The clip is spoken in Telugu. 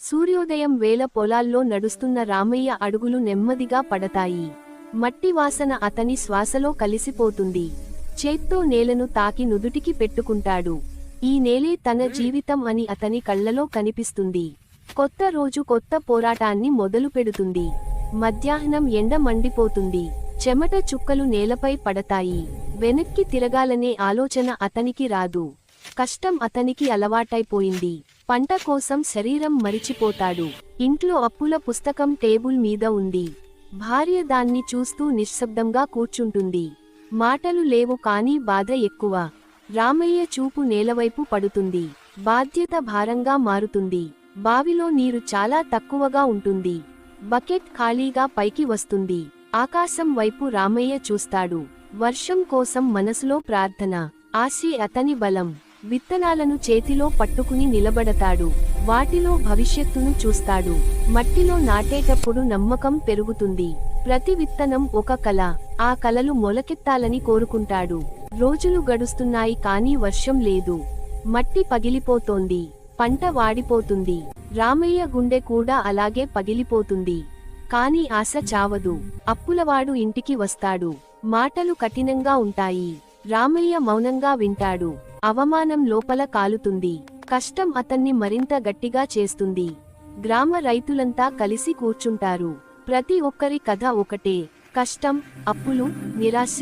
సూర్యోదయం వేళ పొలాల్లో నడుస్తున్న రామయ్య అడుగులు నెమ్మదిగా పడతాయి. మట్టి వాసన అతని శ్వాసలో కలిసిపోతుంది. చేత్తో నేలను తాకి నుదుటికి పెట్టుకుంటాడు. ఈ నేలే తన జీవితం అని అతని కళ్ళలో కనిపిస్తుంది. కొత్త రోజు కొత్త పోరాటాన్ని మొదలు పెడుతుంది. మధ్యాహ్నం ఎండ మండిపోతుంది. చెమట చుక్కలు నేలపై పడతాయి. వెనక్కి తిరగాలనే ఆలోచన అతనికి రాదు. కష్టం అతనికి అలవాటైపోయింది. పంట కోసం శరీరం మరిచిపోతాడు. ఇంట్లో అప్పుల పుస్తకం టేబుల్ మీద ఉంది. భార్య దాన్ని చూస్తూ నిశ్శబ్దంగా కూర్చుంటుంది. మాటలు లేవు కానీ బాధ ఎక్కువ. రామయ్య చూపు నేలవైపు పడుతుంది. బాధ్యత భారంగా మారుతుంది. బావిలో నీరు చాలా తక్కువగా ఉంటుంది. బకెట్ ఖాళీగా పైకి వస్తుంది. ఆకాశం వైపు రామయ్య చూస్తాడు. వర్షం కోసం మనసులో ప్రార్థన. ఆశే అతని బలం. విత్తనాలను చేతిలో పట్టుకుని నిలబడతాడు. వాటిలో భవిష్యత్తును చూస్తాడు. మట్టిలో నాటేటప్పుడు నమ్మకం పెరుగుతుంది. ప్రతి విత్తనం ఒక కల. ఆ కలలు మొలకెత్తాలని కోరుకుంటాడు. రోజులు గడుస్తున్నాయి కానీ వర్షం లేదు. మట్టి పగిలిపోతోంది. పంట వాడిపోతుంది. రామయ్య గుండె కూడా అలాగే పగిలిపోతుంది. కాని ఆశ చావదు. అప్పులవాడు ఇంటికి వస్తాడు. మాటలు కఠినంగా ఉంటాయి. రామయ్య మౌనంగా వింటాడు. అవమానం లోపల కాలుతుంది. కష్టం అతన్ని మరింత గట్టిగా చేస్తుంది. గ్రామ రైతులంతా కలిసి కూర్చుంటారు. ప్రతి ఒక్కరి కథ ఒకటే. కష్టం అప్పులు నిరాశ.